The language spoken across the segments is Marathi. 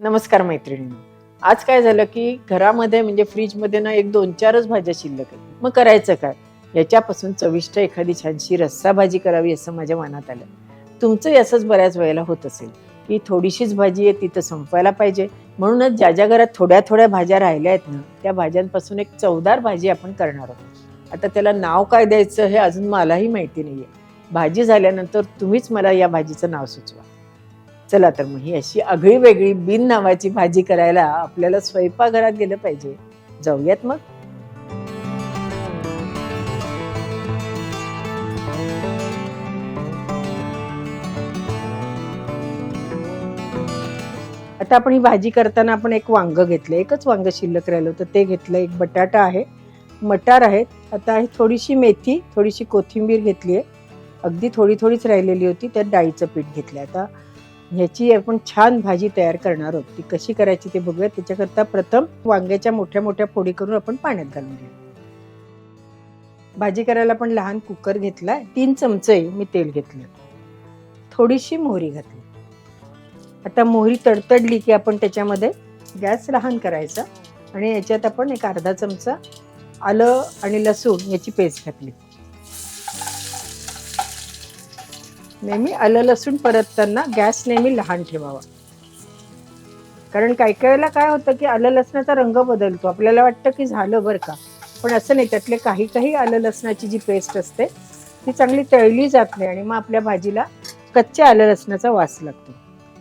नमस्कार मैत्रिणींनो. आज काय झालं की घरामध्ये म्हणजे फ्रीजमध्ये ना एक दोन चारच भाज्या शिल्लक आहेत. मग करायचं काय? याच्यापासून चविष्ट एखादी छानशी रस्सा भाजी करावी असं माझ्या मनात आलं. तुमचं असंच बऱ्याच वेळेला होत असेल की थोडीशीच भाजी आहे तिथं संपवायला पाहिजे. म्हणूनच ज्या ज्या घरात थोड्या थोड्या भाज्या राहिल्या आहेत ना त्या भाज्यांपासून एक चवदार भाजी आपण करणार आहोत. आता त्याला नाव काय द्यायचं हे अजून मलाही माहिती नाही आहे भाजी झाल्यानंतर तुम्हीच मला या भाजीचं नाव सुचवा. चला तर मग ही अशी आगळी वेगळी बिन नावाची भाजी करायला आपल्याला स्वयंपाकघरात गेलं पाहिजे. जाऊयात मग. आता आपण ही भाजी करताना आपण एक वांग घेतलं. एकच वांग शिल्लक राहिलं होतं. ते घेतलं. एक बटाटा आहे मटार आहेत. आता ही थोडीशी मेथी थोडीशी कोथिंबीर घेतली आहे. अगदी थोडी थोडीच राहिलेली होती. त्यात डाळीचं पीठ घेतलं आता ह्याची आपण छान भाजी तयार करणार आहोत. ती कशी करायची ते बघूया त्याच्याकरता प्रथम वांग्याच्या मोठ्या मोठ्या फोडी करून आपण पाण्यात घालून घेऊ. भाजी करायला आपण लहान कुकर घेतला तीन चमचे मी तेल घेतलं. थोडीशी मोहरी घातली. आता मोहरी तडतडली की आपण त्याच्यामध्ये गॅस लहान करायचा. आणि याच्यात आपण एक अर्धा चमचा आलं आणि लसूण याची पेस्ट घातली. नेहमी आलं लसूण परतताना गॅस नेहमी लहान ठेवावा. कारण काही काही वेळेला काय होतं की आलं लसणाचा रंग बदलतो. आपल्याला वाटतं की झालं बरं का. पण असं नाही. त्यातले काही काही आलं लसणाची जी पेस्ट असते ती चांगली तळली जात नाही आणि मग आपल्या भाजीला कच्च्या आलं लसणाचा वास लागतो.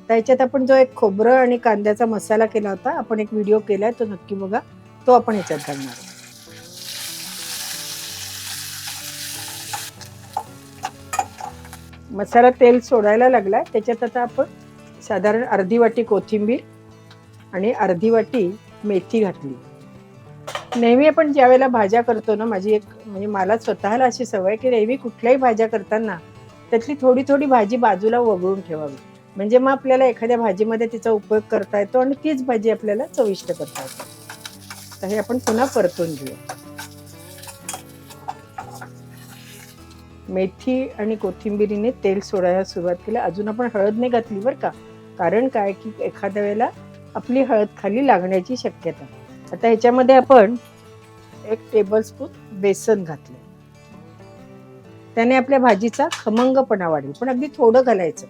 त्याच्यात आपण जो एक खोबरं आणि कांद्याचा मसाला केला होता आपण एक व्हिडिओ केला आहे तो नक्की बघा. तो आपण ह्याच्यात घालणार मसाला तेल सोडायला लागला. त्याच्यात आता आपण साधारण अर्धी वाटी कोथिंबीर आणि अर्धी वाटी मेथी घातली. नेहमी आपण ज्यावेळेला भाज्या करतो ना माझी एक म्हणजे मला स्वतःला अशी सवय की नेहमी कुठल्याही भाज्या करताना त्यातली थोडी थोडी भाजी बाजूला वगळून ठेवावी. म्हणजे मग आपल्याला एखाद्या भाजीमध्ये तिचा उपयोग करता येतो आणि तीच भाजी आपल्याला चविष्ट करता येते. तर हे आपण पुन्हा परतून घेऊया. मेथी आणि कोथिंबिरीने तेल सोडायला सुरुवात केली. अजून आपण हळद नाही घातली बरं का. कारण काय की एखाद्या वेळेला आपली हळद खाली लागण्याची शक्यता. आता ह्याच्यामध्ये आपण एक टेबलस्पून बेसन घातलं. त्याने आपल्या भाजीचा खमंगपणा वाढेल. पण अगदी थोडं घालायचं.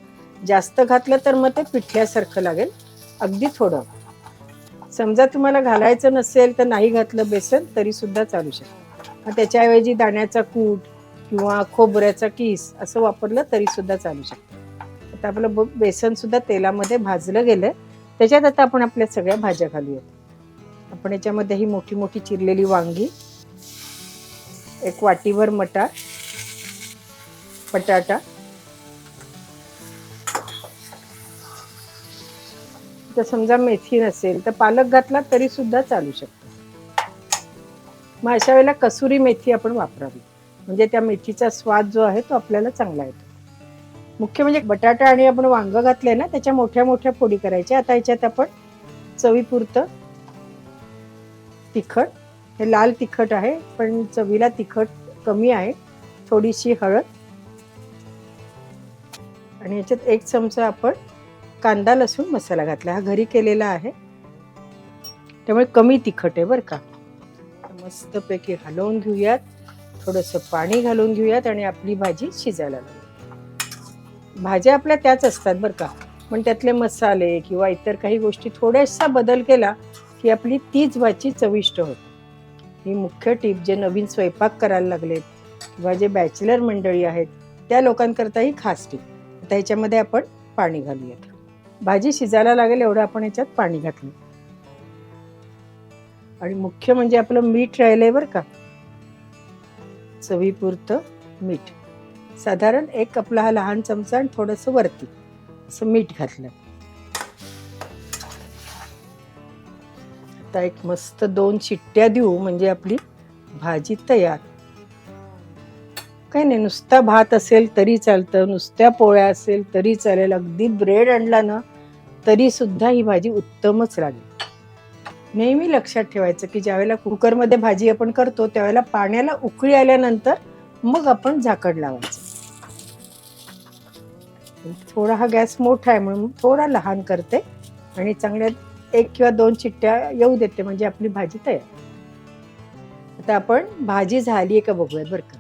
जास्त घातलं तर मग ते पिठल्यासारखं लागेल. अगदी थोडं. समजा तुम्हाला घालायचं नसेल तर नाही घातलं बेसन तरी सुद्धा चालू शकतं. मग त्याच्याऐवजी दाण्याचा कूट किंवा खोबऱ्याचा किस असं वापरलं तरी सुद्धा चालू शकतं. आता आपलं ब- बेसन सुद्धा तेलामध्ये भाजलं गेलं त्याच्यात आता आपण आपल्या सगळ्या भाज्या घालूयात. आपण याच्यामध्ये ही मोठी मोठी चिरलेली वांगी एक वाटीभर मटार बटाटा तर समजा मेथी नसेल तर पालक घातला तरी सुद्धा चालू शकतो. मग अशा वेळेला कसुरी मेथी आपण वापरावी. म्हणजे त्या मेथीचा स्वाद जो आहे तो आपल्याला चांगला येतो. मुख्य म्हणजे बटाटा आणि आपण वांग घातले ना त्याच्या मोठ्या मोठ्या फोडी करायच्या. आता याच्यात आपण चवीपुरतं तिखट हे लाल तिखट आहे पण चवीला तिखट कमी आहे. थोडीशी हळद आणि याच्यात एक चमचा आपण कांदा लसूण मसाला घातला. हा घरी केलेला आहे. त्यामुळे कमी तिखट आहे बरं का. मस्तपैकी हलवून घेऊयात. थोडंसं पाणी घालून घेऊयात आणि आपली भाजी शिजायला लागेल भाज्या आपल्या त्याच असतात बरं का. पण त्यातले मसाले किंवा इतर काही गोष्टी थोड्याशा बदल केला की आपली तीच भाजी चविष्ट होते. ही मुख्य टीप जे नवीन स्वयंपाक करायला लागलेत किंवा जे बॅचलर मंडळी आहेत त्या लोकांकरता ही खास टीप. आता ह्याच्यामध्ये आपण पाणी घालूयात. भाजी शिजायला लागेल एवढं आपण याच्यात पाणी घातलं. आणि मुख्य म्हणजे आपलं मीठ राहिलंय बरं का. चवीपुरतं मीठ. साधारण एक आपला हा लहान चमचा आणि थोडंसं वरती असं मीठ घातलं. आता एक मस्त दोन शिट्ट्या देऊ म्हणजे आपली भाजी तयार. काही नाही नुसता भात असेल तरी चालतं नुसत्या पोळ्या असेल तरी चालेल. अगदी ब्रेड आणला ना तरी सुद्धा ही भाजी उत्तमच लागेल. नेहमी लक्षात ठेवायचं की ज्यावेळेला कुकरमध्ये भाजी आपण करतो त्यावेळेला पाण्याला उकळी आल्यानंतर मग आपण झाकण लावायचं. थोडा हा गॅस मोठा आहे म्हणून थोडा लहान करते आणि चांगल्या एक किंवा दोन चिट्ट्या येऊ देते म्हणजे आपली भाजी तयार. आता आपण भाजी झाली आहे का बघूयात बरं का.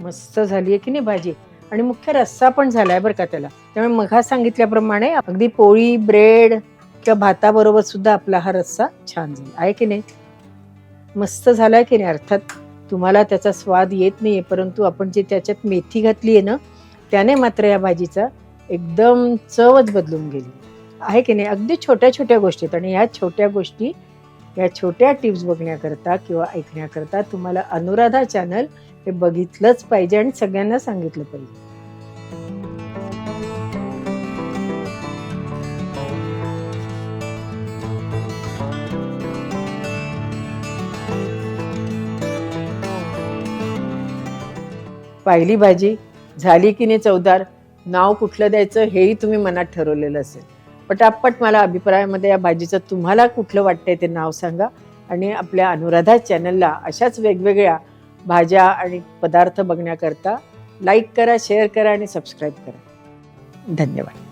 मस्त झाली आहे की नाही भाजी? आणि मुख्य रस्सा पण झालाय बरं का त्याला. त्यामुळे मघा सांगितल्याप्रमाणे अगदी पोळी ब्रेड किंवा भाताबरोबर सुद्धा आपला हा रस्सा छान झाला. आहे की नाही? मस्त झालाय की नाही? अर्थात तुम्हाला त्याचा स्वाद येत नाहीये परंतु आपण जे त्याच्यात मेथी घातली आहे ना त्याने मात्र या भाजीचा एकदम चवच बदलून गेली. आहे की नाही? अगदी छोट्या छोट्या गोष्टी आहेत आणि ह्या छोट्या गोष्टी या छोट्या टिप्स बघण्याकरता किंवा ऐकण्याकरता तुम्हाला अनुराधा चॅनल हे बघितलंच पाहिजे आणि सगळ्यांना सांगितलं पाहिजे. पाहिली भाजी झाली की नाही चवदार नाव कुठलं द्यायचं हेही तुम्ही मनात ठरवलेलं असेल. पटापट मला अभिप्रायामध्ये या भाजीचं तुम्हाला कुठलं वाटतंय ते नाव सांगा आणि आपल्या अनुराधा चॅनलला अशाच वेगवेगळ्या भाज्या आणि पदार्थ बघण्याकरता लाईक करा शेअर करा आणि सबस्क्राईब करा. धन्यवाद.